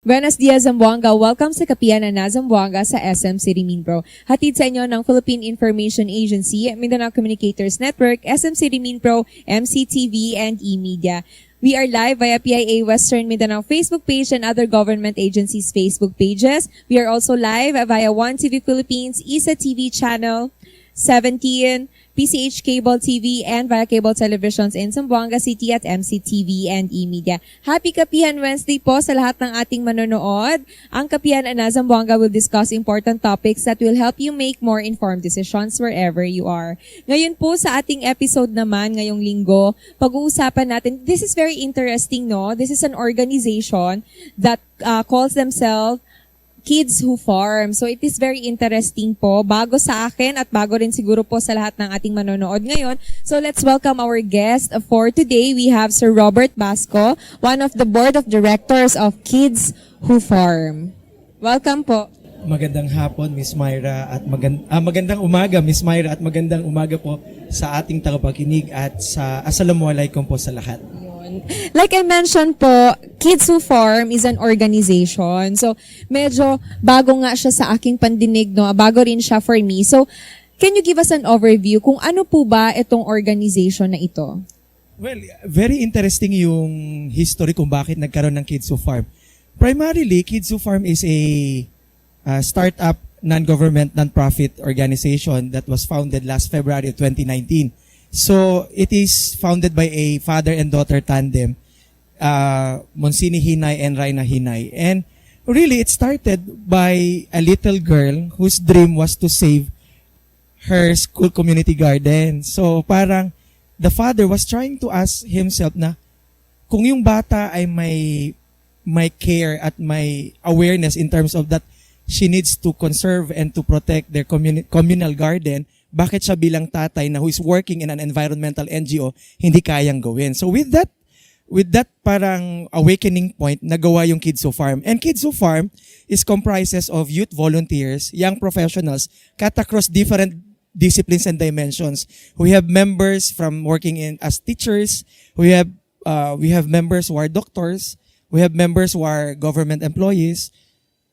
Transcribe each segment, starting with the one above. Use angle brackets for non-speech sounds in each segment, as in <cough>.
Buenos dias, Zamboanga. Welcome sa Kapiana na Zamboanga sa SM City Minpro. Hatid sa inyo ng Philippine Information Agency, Mindanao Communicators Network, SM City Minpro, MCTV, and eMedia. We are live via PIA Western Mindanao Facebook page and other government agencies' Facebook pages. We are also live via One TV Philippines, ISA TV channel, 17, PCH Cable TV, and via cable televisions in Zamboanga City at MCTV and eMedia. Happy Kapihan Wednesday po sa lahat ng ating manonood. Ang Kapihan na Zamboanga will discuss important topics that will help you make more informed decisions wherever you are. Ngayon po sa ating episode naman, ngayong linggo, pag-uusapan natin, this is very interesting, no? This is an organization that uh, calls themselves Kids Who Farm. So it is very interesting po, bago sa akin at bago rin siguro po sa lahat ng ating manonood ngayon. So let's welcome our guest for today. We have Sir Robert Basco, one of the board of directors of Kids Who Farm. Welcome po. Magandang hapon, Miss Myra, at magand- ah, magandang umaga, Miss Myra, at magandang umaga po sa ating tagapakinig at sa Assalamualaikum po sa lahat. Yun. Like I mentioned po, Kids Who Farm is an organization. So, medyo bago nga siya sa aking pandinig, no? Bago rin siya for me. So, can you give us an overview kung ano po ba itong organization na ito? Well, very interesting yung history kung bakit nagkaroon ng Kids Who Farm. Primarily, Kids Who Farm is a uh, startup non-government non-profit organization that was founded last February of 2019. So, it is founded by a father and daughter tandem, uh, Monsini Hinay and Raina Hinay. And really, it started by a little girl whose dream was to save her school community garden. So, parang the father was trying to ask himself na kung yung bata ay may may care at may awareness in terms of that she needs to conserve and to protect their communi- communal garden, bakit siya bilang tatay na who is working in an environmental NGO, hindi kayang gawin. So with that, with that parang awakening point, nagawa yung Kids Who Farm. And Kids Who Farm is comprises of youth volunteers, young professionals, cut across different disciplines and dimensions. We have members from working in as teachers. We have uh, we have members who are doctors. We have members who are government employees,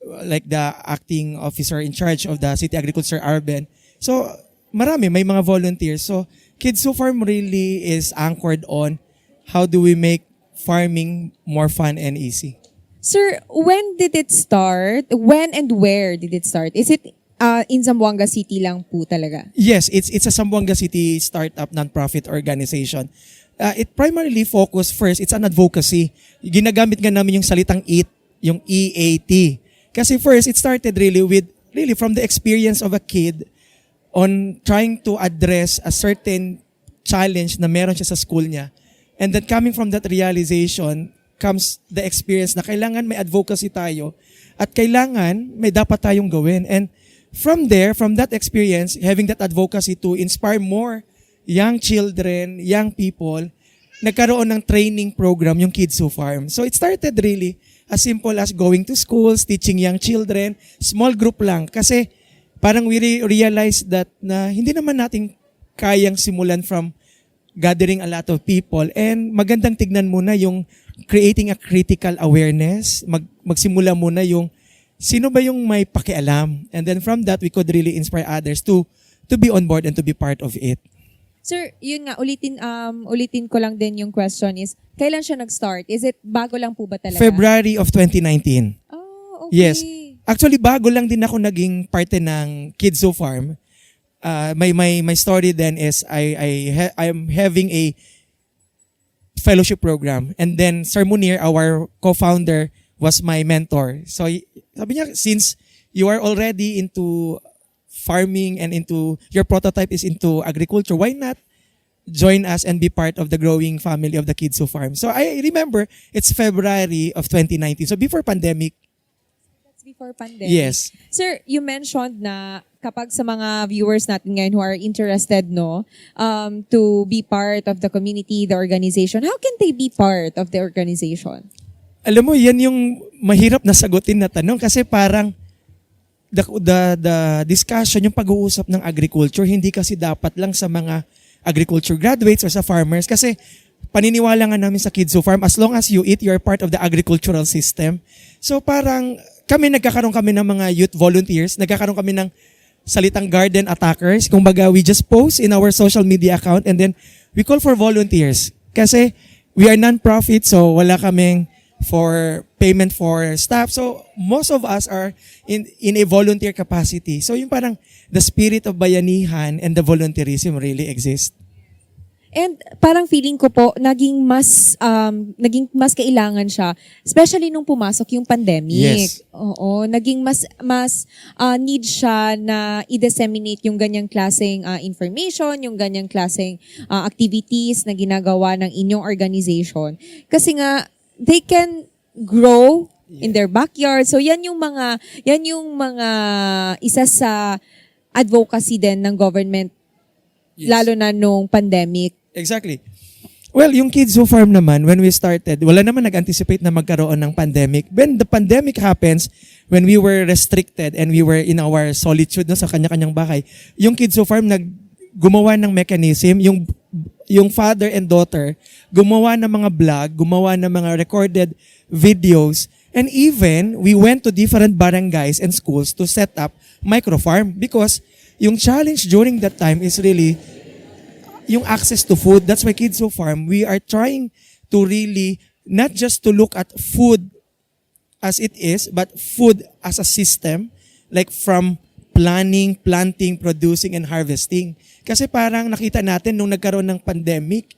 like the acting officer in charge of the city agriculture urban. So marami may mga volunteers. So Kids Who Farm really is anchored on how do we make farming more fun and easy. Sir, when did it start? When and where did it start? Is it uh, in Zamboanga City lang po talaga? Yes, it's it's a Zamboanga City startup nonprofit organization. Uh, it primarily focus first, it's an advocacy. Ginagamit nga namin yung salitang EAT, yung EAT. Kasi first, it started really with, really from the experience of a kid on trying to address a certain challenge na meron siya sa school niya. And then coming from that realization comes the experience na kailangan may advocacy tayo at kailangan may dapat tayong gawin. And from there, from that experience, having that advocacy to inspire more young children, young people, nagkaroon ng training program yung Kids Who Farm. So it started really as simple as going to schools, teaching young children, small group lang. Kasi parang we re- realize that na hindi naman natin kayang simulan from gathering a lot of people and magandang tignan muna yung creating a critical awareness, mag, magsimula muna yung sino ba yung may pakialam and then from that we could really inspire others to to be on board and to be part of it. Sir, yun nga, ulitin, um, ulitin ko lang din yung question is, kailan siya nag-start? Is it bago lang po ba talaga? February of 2019. Oh, okay. Yes. Actually, bago lang din ako naging parte ng Kids Who Farm. Uh, my, my, my story then is I, I ha- I'm having a fellowship program. And then Sir Munir, our co-founder, was my mentor. So sabi niya, since you are already into farming and into, your prototype is into agriculture, why not join us and be part of the growing family of the Kids Who Farm? So I remember, it's February of 2019. So before pandemic, before pandemic. yes. Sir, you mentioned na kapag sa mga viewers natin ngayon who are interested no um, to be part of the community, the organization, how can they be part of the organization? Alam mo, yan yung mahirap na sagutin na tanong kasi parang the, the, the discussion, yung pag-uusap ng agriculture, hindi kasi dapat lang sa mga agriculture graduates or sa farmers kasi paniniwala nga namin sa Kids Who Farm, as long as you eat, you're part of the agricultural system. So parang kami nagkakaroon kami ng mga youth volunteers, nagkakaroon kami ng salitang garden attackers. Kung baga, we just post in our social media account and then we call for volunteers. Kasi we are non-profit, so wala kaming for payment for staff. So most of us are in in a volunteer capacity. So yung parang the spirit of bayanihan and the volunteerism really exist. And parang feeling ko po, naging mas, um, naging mas kailangan siya, especially nung pumasok yung pandemic. Yes. Oo, naging mas, mas ah, need siya na i-disseminate yung ganyang klaseng ah, information, yung ganyang klaseng ah, activities na ginagawa ng inyong organization. Kasi nga, they can grow in their backyard. So yan yung mga, yan yung mga isa sa advocacy din ng government Yes. lalo na nung pandemic. Exactly. Well, yung Kids Who Farm naman, when we started, wala naman nag-anticipate na magkaroon ng pandemic. When the pandemic happens, when we were restricted and we were in our solitude no, sa kanya-kanyang bahay, yung Kids Who Farm nag gumawa ng mechanism, yung yung father and daughter gumawa ng mga vlog, gumawa ng mga recorded videos, and even we went to different barangays and schools to set up microfarm because yung challenge during that time is really yung access to food. That's why Kids Who Farm, we are trying to really not just to look at food as it is, but food as a system, like from planning, planting, producing, and harvesting. Kasi parang nakita natin nung nagkaroon ng pandemic,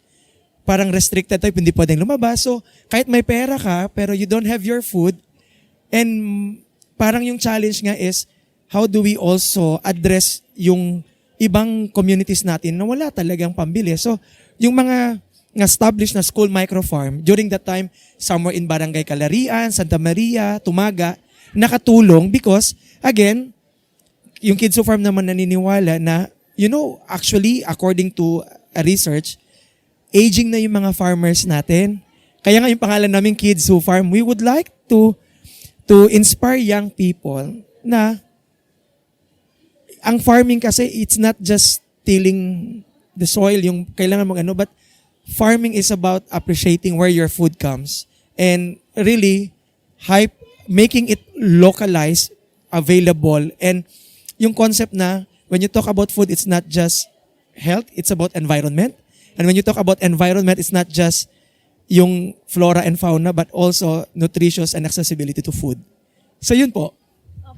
parang restricted tayo, hindi pwedeng lumabas. So, kahit may pera ka, pero you don't have your food, and parang yung challenge nga is, how do we also address yung ibang communities natin na wala talagang pambili. So, yung mga established na school microfarm, during that time, somewhere in Barangay Calarian, Santa Maria, Tumaga, nakatulong because, again, yung Kids Who Farm naman naniniwala na, you know, actually, according to a research, aging na yung mga farmers natin. Kaya nga yung pangalan namin Kids Who Farm, we would like to to inspire young people na ang farming kasi it's not just tilling the soil yung kailangan mong ano but farming is about appreciating where your food comes and really hype making it localized available and yung concept na when you talk about food it's not just health it's about environment and when you talk about environment it's not just yung flora and fauna but also nutritious and accessibility to food. So yun po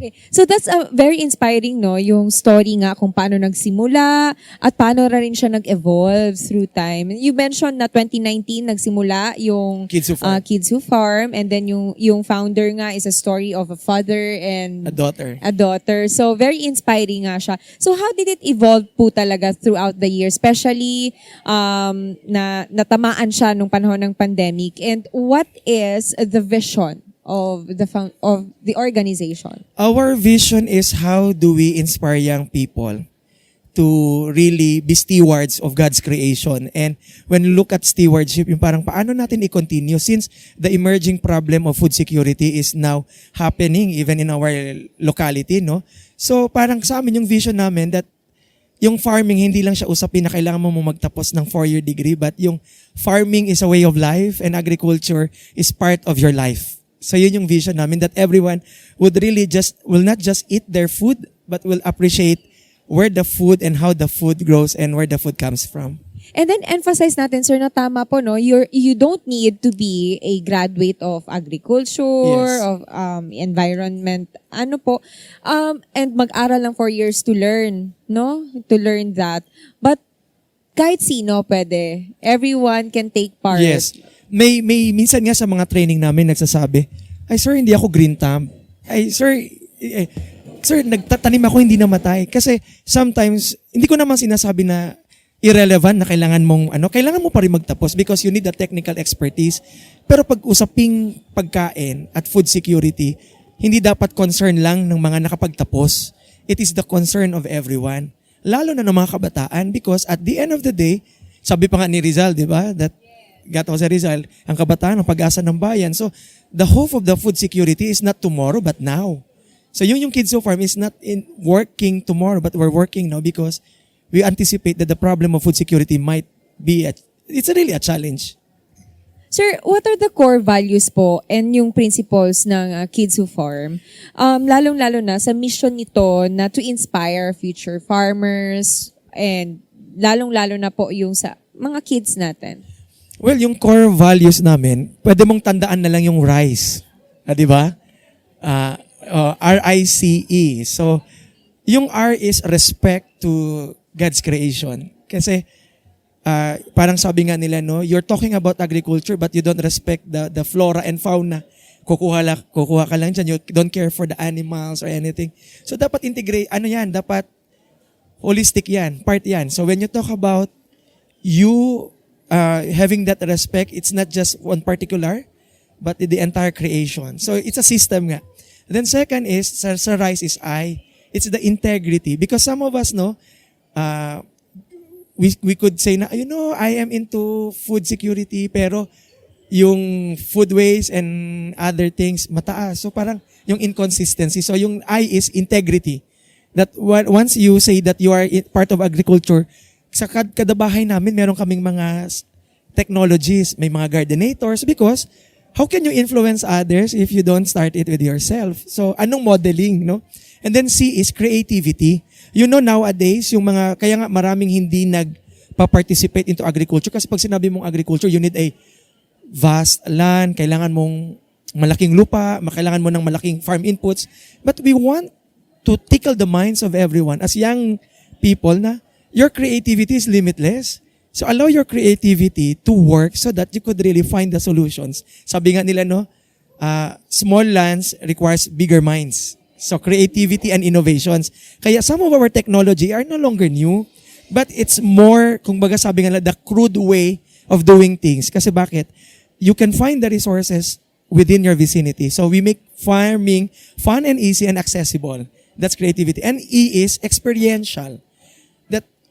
Okay. So that's a very inspiring, no? Yung story nga kung paano nagsimula at paano na rin siya nag-evolve through time. You mentioned na 2019 nagsimula yung Kids Who Farm. uh, Kids Who Farm and then yung yung founder nga is a story of a father and a daughter a daughter. So, very inspiring nga siya. So, how did it evolve po talaga throughout the year? Especially, um, na natamaan siya nung panahon ng pandemic. And what is the vision of the of the organization? Our vision is how do we inspire young people to really be stewards of God's creation. And when you look at stewardship, yung parang paano natin i-continue since the emerging problem of food security is now happening even in our locality, no? So parang sa amin yung vision namin that yung farming, hindi lang siya usapin na kailangan mo magtapos ng four-year degree, but yung farming is a way of life and agriculture is part of your life. So yun yung vision namin that everyone would really just, will not just eat their food, but will appreciate where the food and how the food grows and where the food comes from. And then emphasize natin sir na tama po no, you're you don't need to be a graduate of agriculture, Yes. of um environment, ano po, um and mag-aral lang for years to learn, no? To learn that. But kahit sino pwede. Everyone can take part. Yes. May, may minsan nga sa mga training namin nagsasabi, ay sir, hindi ako green thumb. Ay sir, eh, sir, nagtatanim ako hindi namatay. Kasi sometimes, hindi ko naman sinasabi na irrelevant na kailangan mong ano, kailangan mo pa rin magtapos because you need the technical expertise. Pero pag usaping pagkain at food security, hindi dapat concern lang ng mga nakapagtapos. It is the concern of everyone. Lalo na ng mga kabataan because at the end of the day, sabi pa nga ni Rizal, di ba? That Gato sa Rizal, ang kabataan, ang pag-asa ng bayan. So, the hope of the food security is not tomorrow, but now. So, yung yung Kids Who Farm is not in working tomorrow, but we're working now because we anticipate that the problem of food security might be, a, it's really a challenge. Sir, what are the core values po and yung principles ng uh, Kids Who Farm? Um, lalong-lalo na sa mission nito na to inspire future farmers and lalong-lalo na po yung sa mga kids natin. Well, yung core values namin, pwede mong tandaan na lang yung RICE. Ah, di ba? Ah, oh, R-I-C-E. So, yung R is respect to God's creation. Kasi, ah, parang sabi nga nila, no, you're talking about agriculture but you don't respect the, the flora and fauna. Kukuha, la, kukuha ka lang dyan. You don't care for the animals or anything. So, dapat integrate, ano yan, dapat holistic yan, part yan. So, when you talk about you uh, having that respect, it's not just one particular, but the entire creation. So it's a system nga. then second is, sa, sa rise is I, it's the integrity. Because some of us, no, uh, we, we could say na, you know, I am into food security, pero yung food waste and other things, mataas. So parang yung inconsistency. So yung I is integrity. That once you say that you are part of agriculture, sa kad- kada bahay namin, meron kaming mga technologies, may mga gardenators because how can you influence others if you don't start it with yourself? So anong modeling, no? And then C is creativity. You know nowadays, yung mga, kaya nga maraming hindi nagpa-participate into agriculture kasi pag sinabi mong agriculture, you need a vast land, kailangan mong malaking lupa, kailangan mo ng malaking farm inputs. But we want to tickle the minds of everyone as young people na your creativity is limitless. So allow your creativity to work so that you could really find the solutions. Sabi nga nila, no, uh, small lands requires bigger minds. So creativity and innovations. Kaya some of our technology are no longer new, but it's more, kung baga sabi nga nila, the crude way of doing things. Kasi bakit? You can find the resources within your vicinity. So we make farming fun and easy and accessible. That's creativity. And E is experiential.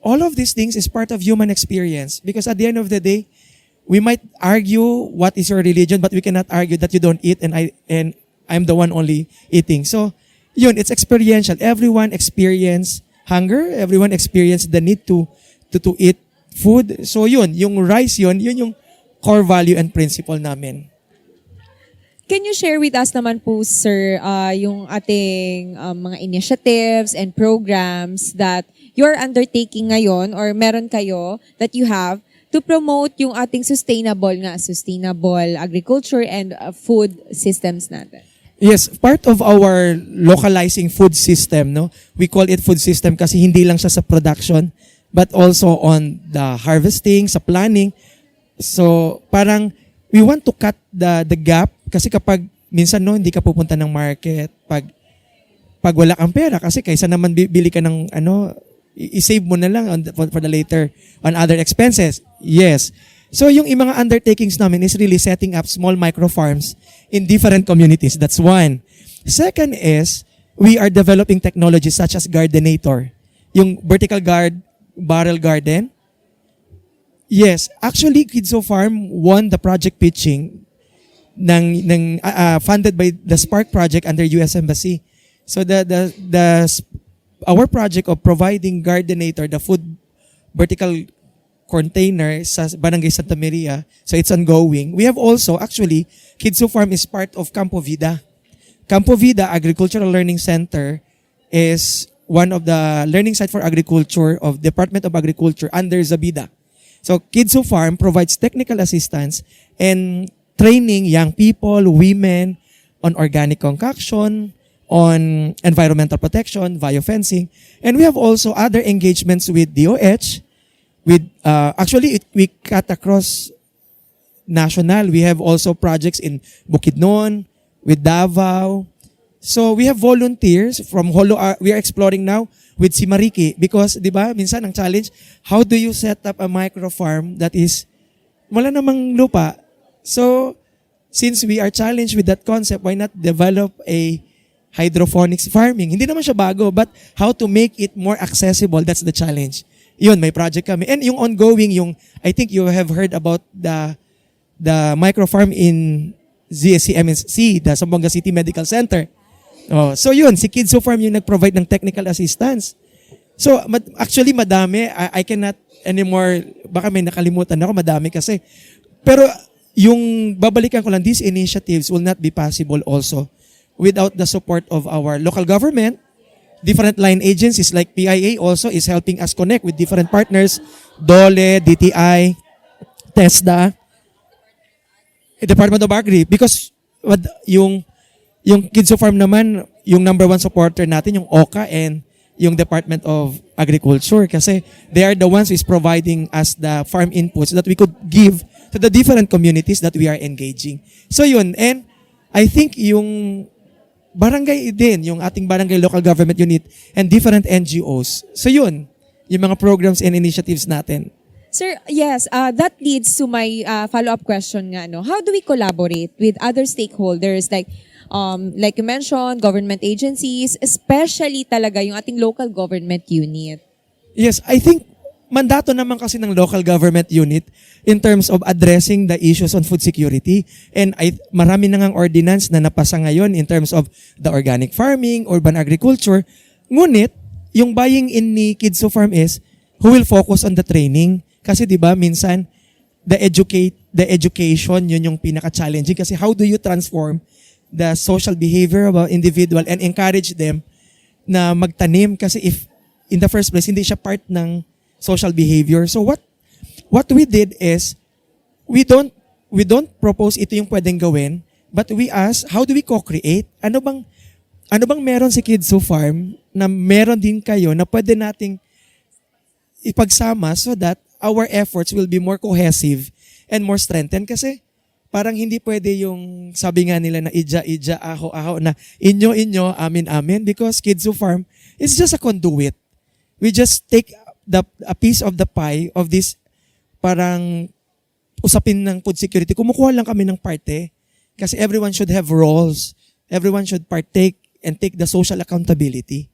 All of these things is part of human experience. Because at the end of the day, we might argue what is your religion, but we cannot argue that you don't eat and I and I'm the one only eating. So, yun, it's experiential. Everyone experience hunger. Everyone experience the need to to to eat food. So yun, yung rice yun, yun yung core value and principle namin. Can you share with us naman po, sir, uh, yung ating um, mga initiatives and programs that you're undertaking ngayon or meron kayo that you have to promote yung ating sustainable nga, sustainable agriculture and uh, food systems natin? Yes, part of our localizing food system, no? We call it food system kasi hindi lang siya sa production, but also on the harvesting, sa planning. So, parang we want to cut the the gap kasi kapag minsan no hindi ka pupunta ng market pag pag wala kang pera kasi kaysa naman bi- bili ka ng ano i-save mo na lang on the- for, the later on other expenses. Yes. So yung mga undertakings namin is really setting up small micro farms in different communities. That's one. Second is we are developing technologies such as Gardenator. Yung vertical guard barrel garden. Yes, actually Kidso Farm won the project pitching ng ng uh, funded by the Spark project under US Embassy. So the the the our project of providing Gardenator, the food vertical container sa Barangay Santa Maria. So it's ongoing. We have also actually Kidso Farm is part of Campo Vida. Campo Vida Agricultural Learning Center is one of the learning site for agriculture of Department of Agriculture under Zabida. So Kidso Farm provides technical assistance and training young people, women on organic concoction, on environmental protection, biofencing, and we have also other engagements with DOH, with uh, actually it, we cut across national. We have also projects in Bukidnon, with Davao. So we have volunteers from Holo. uh, we are exploring now with si Mariki because 'di ba minsan ang challenge how do you set up a micro farm that is wala namang lupa. So since we are challenged with that concept, why not develop a hydroponics farming? Hindi naman siya bago, but how to make it more accessible, that's the challenge. Yun, may project kami. And yung ongoing, yung, I think you have heard about the, the micro farm in ZSC MSC, the Zamboanga City Medical Center. Oh, so yun, si Kids Farm yung nag-provide ng technical assistance. So, actually, madami. I, I cannot anymore, baka may nakalimutan ako, madami kasi. Pero, yung babalikan ko lang, these initiatives will not be possible also without the support of our local government, different line agencies like PIA also is helping us connect with different partners, DOLE, DTI, TESDA, eh, Department of Agri because what yung yung Kids Farm naman yung number one supporter natin yung OCA and yung Department of Agriculture kasi they are the ones who is providing us the farm inputs that we could give to the different communities that we are engaging. So yun, and I think yung barangay din, yung ating barangay local government unit and different NGOs. So yun, yung mga programs and initiatives natin. Sir, yes, uh, that leads to my uh, follow-up question nga, no? How do we collaborate with other stakeholders like um, like you mentioned, government agencies, especially talaga yung ating local government unit? Yes, I think mandato naman kasi ng local government unit in terms of addressing the issues on food security. And I, marami na ngang ordinance na napasa ngayon in terms of the organic farming, urban agriculture. Ngunit, yung buying in ni Kids Who Farm is who will focus on the training. Kasi 'di ba minsan the educate the education yun yung pinaka-challenging kasi how do you transform the social behavior of an individual and encourage them na magtanim kasi if in the first place hindi siya part ng social behavior. So what what we did is we don't we don't propose ito yung pwedeng gawin, but we ask how do we co-create? Ano bang ano bang meron si Kids Who Farm na meron din kayo na pwede nating ipagsama so that our efforts will be more cohesive and more strengthened kasi parang hindi pwede yung sabi nga nila na ija ija aho aho na inyo inyo amin amin because Kids Who Farm is just a conduit. We just take the a piece of the pie of this parang usapin ng food security. Kumukuha lang kami ng parte kasi everyone should have roles. Everyone should partake and take the social accountability.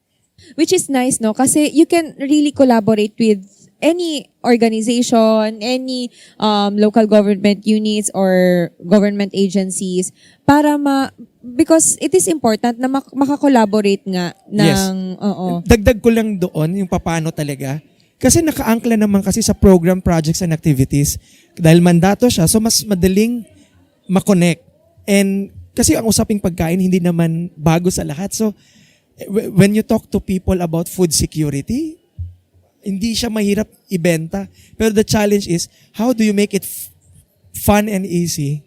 Which is nice, no? Kasi you can really collaborate with any organization, any um, local government units or government agencies para ma because it is important na mak- makakolaborate nga ng Yes. oo. Dagdag ko lang doon yung paano talaga. Kasi nakaangkla naman kasi sa program, projects, and activities. Dahil mandato siya, so mas madaling makonect. And kasi ang usaping pagkain, hindi naman bago sa lahat. So, w- when you talk to people about food security, hindi siya mahirap ibenta. Pero the challenge is, how do you make it fun and easy?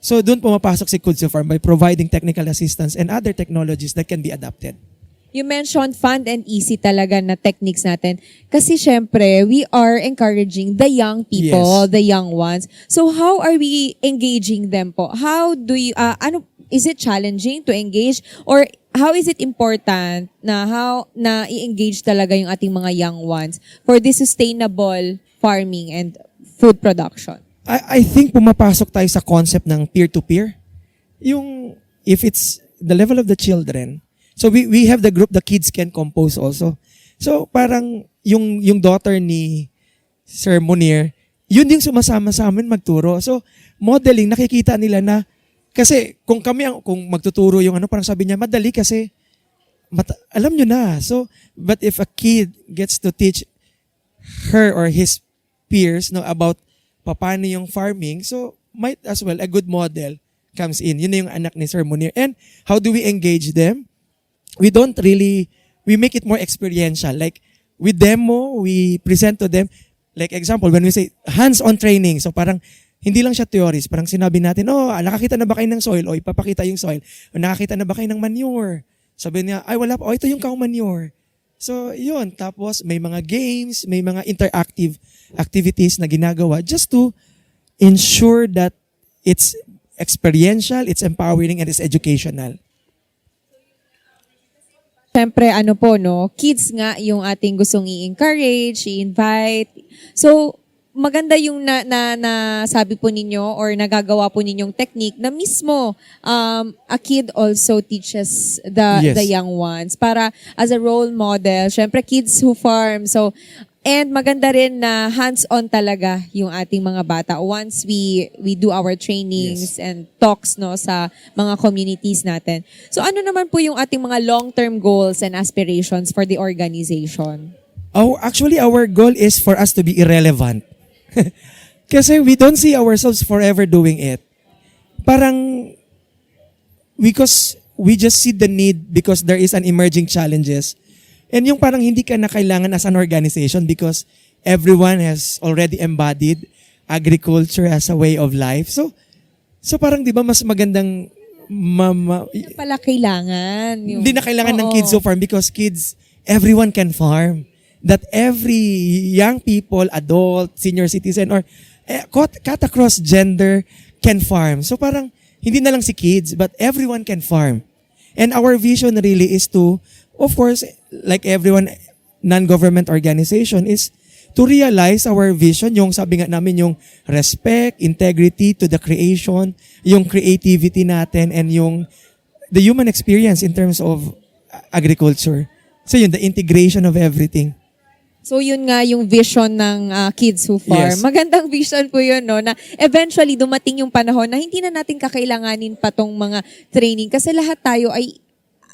So, doon pumapasok si Kudso Farm by providing technical assistance and other technologies that can be adapted. You mentioned fun and easy talaga na techniques natin. Kasi syempre, we are encouraging the young people, Yes. the young ones. So how are we engaging them po? How do you, ah, ano, is it challenging to engage? Or how is it important na how, na i-engage talaga yung ating mga young ones for this sustainable farming and food production? I, I think pumapasok tayo sa concept ng peer-to-peer. Yung, if it's the level of the children, so we, we have the group, the kids can compose also. So parang yung, yung daughter ni Sir Munir, yun din sumasama sa amin magturo. So modeling, nakikita nila na, kasi kung kami, ang kung magtuturo yung ano, parang sabi niya, madali kasi, mata- alam nyo na. So, but if a kid gets to teach her or his peers no, about paano yung farming, so might as well a good model comes in. Yun na yung anak ni Sir Munir. And how do we engage them? We don't really, we make it more experiential. Like, we demo, we present to them. Like example, when we say hands-on training, so parang hindi lang siya theories, parang sinabi natin, oh, nakakita na ba kayo ng soil? O ipapakita yung soil. O nakakita na ba kayo ng manure? Sabi niya, ay wala pa, oh, ito yung cow manure. So, yun. Tapos, may mga games, may mga interactive activities na ginagawa just to ensure that it's experiential, it's empowering, and it's educational. Siyempre, ano po, no? Kids nga yung ating gustong i-encourage, i-invite. So, maganda yung na, na, na sabi po ninyo or nagagawa po ninyong technique na mismo um, a kid also teaches the Yes. the young ones para as a role model. Siyempre, kids who farm. So, and maganda rin na hands-on talaga yung ating mga bata once we we do our trainings and talks no sa mga communities natin. So ano naman po yung ating mga long-term goals and aspirations for the organization? Our, actually, our goal is for us to be irrelevant. <laughs> Kasi we don't see ourselves forever doing it. Parang, because we just see the need because there is an emerging challenges. And yung parang hindi ka na kailangan as an organization because everyone has already embodied agriculture as a way of life. So, so parang di ba mas magandang mama, Pala kailangan. Yung, hindi na kailangan ng Oo. kids to farm because kids, everyone can farm. That every young people, adult, senior citizen, or eh, cut, across gender can farm. So parang, hindi na lang si kids, but everyone can farm. And our vision really is to, of course, like everyone, non-government organization, is to realize our vision, yung sabi nga namin, yung respect, integrity to the creation, yung creativity natin, and yung the human experience in terms of agriculture. So yun, the integration of everything. So yun nga yung vision ng ah, Kids Who Farm. Yes. Magandang <laughs> vision po yun, no? Na eventually dumating yung panahon na hindi na natin kakailanganin pa tong mga training kasi lahat tayo ay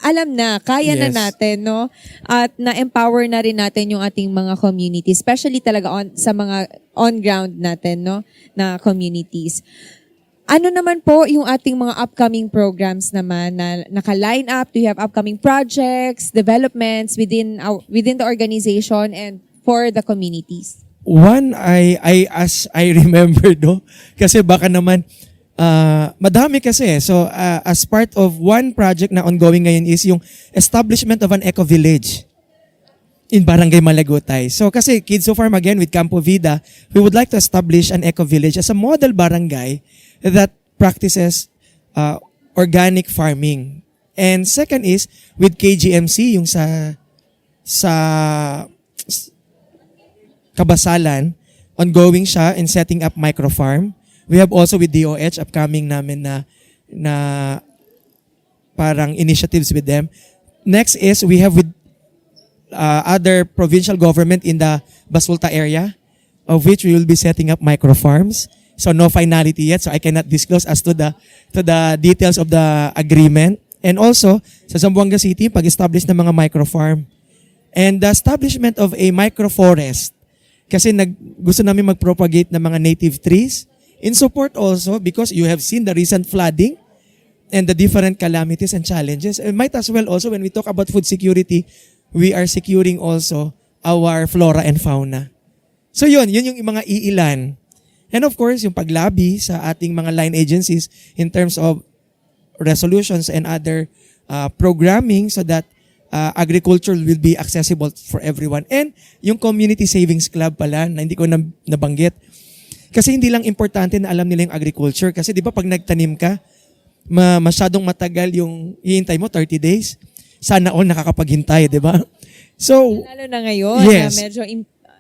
alam na, kaya na Yes. natin, no? At na-empower na rin natin yung ating mga community, especially talaga on, sa mga on-ground natin, no? Na communities. Ano naman po yung ating mga upcoming programs naman na naka-line up? Do you have upcoming projects, developments within our, within the organization and for the communities? One, I, I as I <laughs> remember, no? Kasi baka naman, ah, madami kasi. eh. So, ah, as part of one project na ongoing ngayon is yung establishment of an eco-village in Barangay Malagutay. So, kasi Kids So Farm again with Campo Vida, we would like to establish an eco-village as a model barangay that practices ah, organic farming. And second is with KGMC, yung sa sa Kabasalan, ongoing siya in setting up microfarm. We have also with DOH upcoming namin na na parang initiatives with them. Next is we have with uh, other provincial government in the Basulta area of which we will be setting up microfarms. So no finality yet so I cannot disclose as to the to the details of the agreement. And also sa Zamboanga City pag-establish ng mga microfarm and the establishment of a microforest kasi nag, gusto namin mag-propagate ng mga native trees in support also because you have seen the recent flooding and the different calamities and challenges. And might as well also when we talk about food security, we are securing also our flora and fauna. So yun, yun yung mga iilan. And of course, yung paglabi sa ating mga line agencies in terms of resolutions and other uh, programming so that uh, agriculture will be accessible for everyone. And yung community savings club pala na hindi ko na, nabanggit. Kasi hindi lang importante na alam nila yung agriculture. Kasi di ba pag nagtanim ka, ma masyadong matagal yung hihintay mo, 30 days. Sana all nakakapaghintay, di ba? So, Lalo na ngayon Yes. na medyo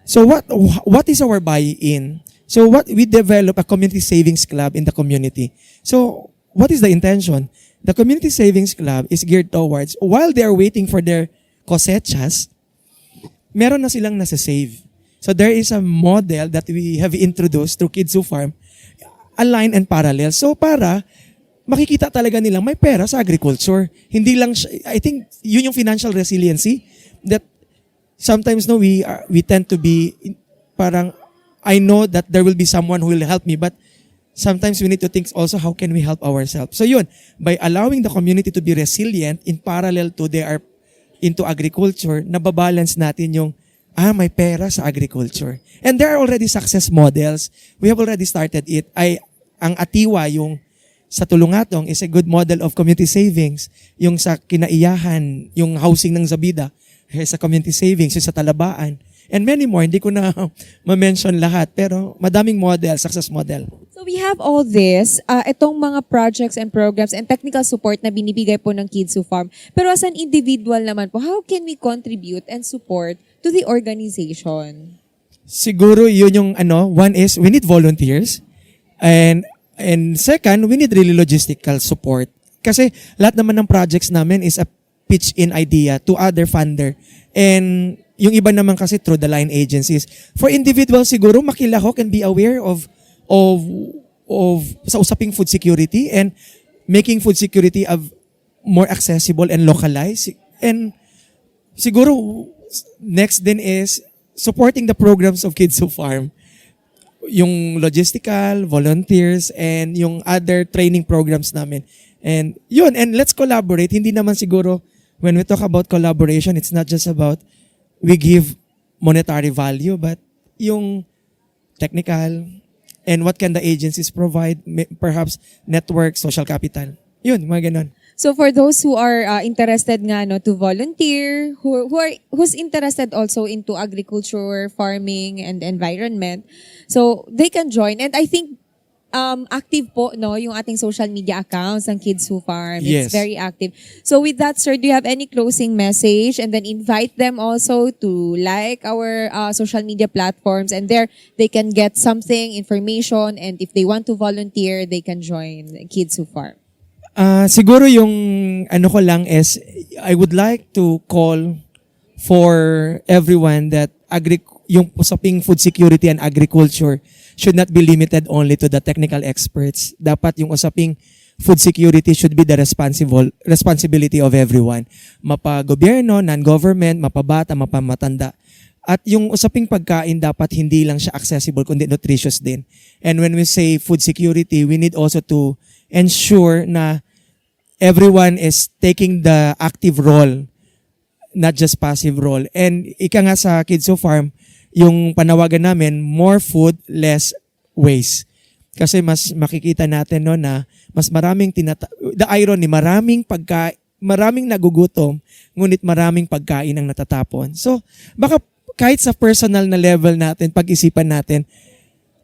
So what what is our buy-in? So what we develop a community savings club in the community. So what is the intention? The community savings club is geared towards while they are waiting for their cosechas, meron na silang nasa-save. So there is a model that we have introduced through Kids Who Farm, align and parallel. So para makikita talaga nilang may pera sa agriculture. Hindi lang, I think yun yung financial resiliency that sometimes no we are, we tend to be parang I know that there will be someone who will help me but sometimes we need to think also how can we help ourselves. So yun, by allowing the community to be resilient in parallel to they are into agriculture, nababalance natin yung ah, may pera sa agriculture. And there are already success models. We have already started it. Ay, ang Atiwa, yung sa Tulungatong is a good model of community savings. Yung sa Kinaiyahan, yung housing ng Zabida, sa community savings, yung sa Talabaan. And many more, hindi ko na <laughs> ma-mention lahat, pero madaming model, success model. So we have all this, uh, itong mga projects and programs and technical support na binibigay po ng Kids Who Farm. Pero as an individual naman po, how can we contribute and support to the organization? Siguro yun yung ano, one is we need volunteers and and second, we need really logistical support. Kasi lahat naman ng projects namin is a pitch in idea to other funder. And yung iba naman kasi through the line agencies. For individuals siguro makilahok and be aware of of of sa usaping food security and making food security of more accessible and localized. And siguro next din is supporting the programs of Kids Who Farm. yung logistical, volunteers, and yung other training programs namin. And yun, and let's collaborate. Hindi naman siguro, when we talk about collaboration, it's not just about we give monetary value, but yung technical, and what can the agencies provide, perhaps network, social capital. Yun, mga ganon. So for those who are uh, interested nga no to volunteer, who who are who's interested also into agriculture, farming and environment, so they can join and I think um active po no yung ating social media accounts ng Kids Who Farm. Yes. It's very active. So with that sir, do you have any closing message and then invite them also to like our uh, social media platforms and there they can get something information and if they want to volunteer, they can join Kids Who Farm. Ah, siguro yung ano ko lang is I would like to call for everyone that agri yung usaping food security and agriculture should not be limited only to the technical experts. Dapat yung usaping food security should be the responsible responsibility of everyone. Mapa gobyerno, non-government, mapabata, mapamatanda. At yung usaping pagkain dapat hindi lang siya accessible kundi nutritious din. And when we say food security, we need also to ensure na everyone is taking the active role, not just passive role. And ika nga sa Kids Farm, yung panawagan namin, more food, less waste. Kasi mas makikita natin no na mas maraming tinata the irony, maraming pagka maraming nagugutom, ngunit maraming pagkain ang natatapon. So, baka kahit sa personal na level natin, pag-isipan natin,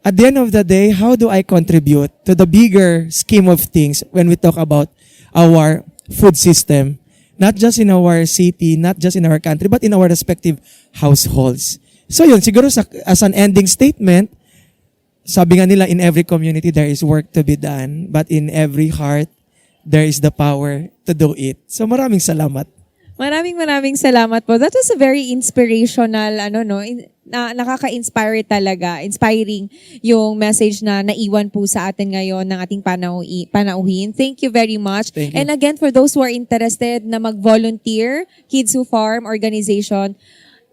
at the end of the day, how do I contribute to the bigger scheme of things when we talk about our food system? Not just in our city, not just in our country, but in our respective households. So yun, siguro sa, as an ending statement, sabi nga nila, in every community there is work to be done, but in every heart, there is the power to do it. So maraming salamat. Maraming maraming salamat po. That was a very inspirational, ano no, in, na, nakaka-inspire talaga, inspiring yung message na naiwan po sa atin ngayon ng ating panauhi, panauhin. Thank you very much. Thank you. And again, for those who are interested na mag-volunteer, Kids Who Farm organization,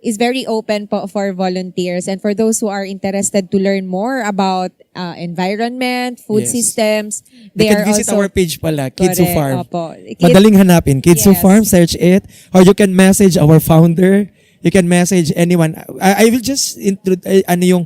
is very open po for volunteers. And for those who are interested to learn more about uh, environment, food Yes. systems, They they, can are visit also... our page pala, Kids Who Farm. opo. Kids- Madaling hanapin. Kids Who Yes. Farm, search it. Or you can message our founder. You can message anyone. I, I will just introduce, ano yung,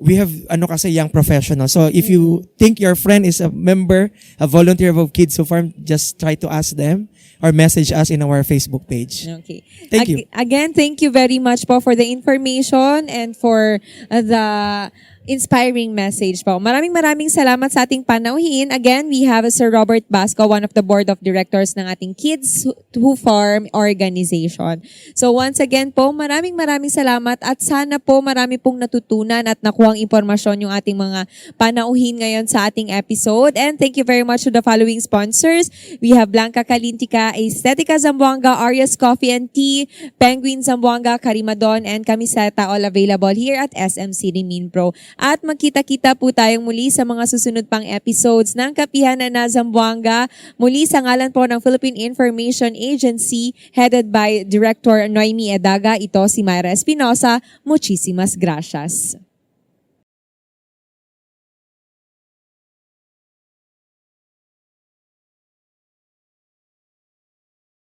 we have, ano kasi, young professional. So if you think your friend is a member, a volunteer of Kids Who Farm, just try to ask them or message us in our Facebook page. Okay. Thank you. Again, thank you very much po for the information and for uh, the inspiring message po. Maraming maraming salamat sa ating panauhin. Again, we have Sir Robert Basco, one of the board of directors ng ating Kids Who Farm organization. So once again po, maraming maraming salamat at sana po marami pong natutunan at nakuhang impormasyon yung ating mga panauhin ngayon sa ating episode. And thank you very much to the following sponsors. We have Blanca Kalintika, Estetica Zamboanga, Arias Coffee and Tea, Penguin Zamboanga, Karimadon, and Kamiseta all available here at SM City Min Pro. At magkita-kita po tayong muli sa mga susunod pang episodes ng Kapihan na Zamboanga. Muli sa ngalan po ng Philippine Information Agency headed by Director Noemi Edaga. Ito si Myra Espinosa. Muchísimas gracias.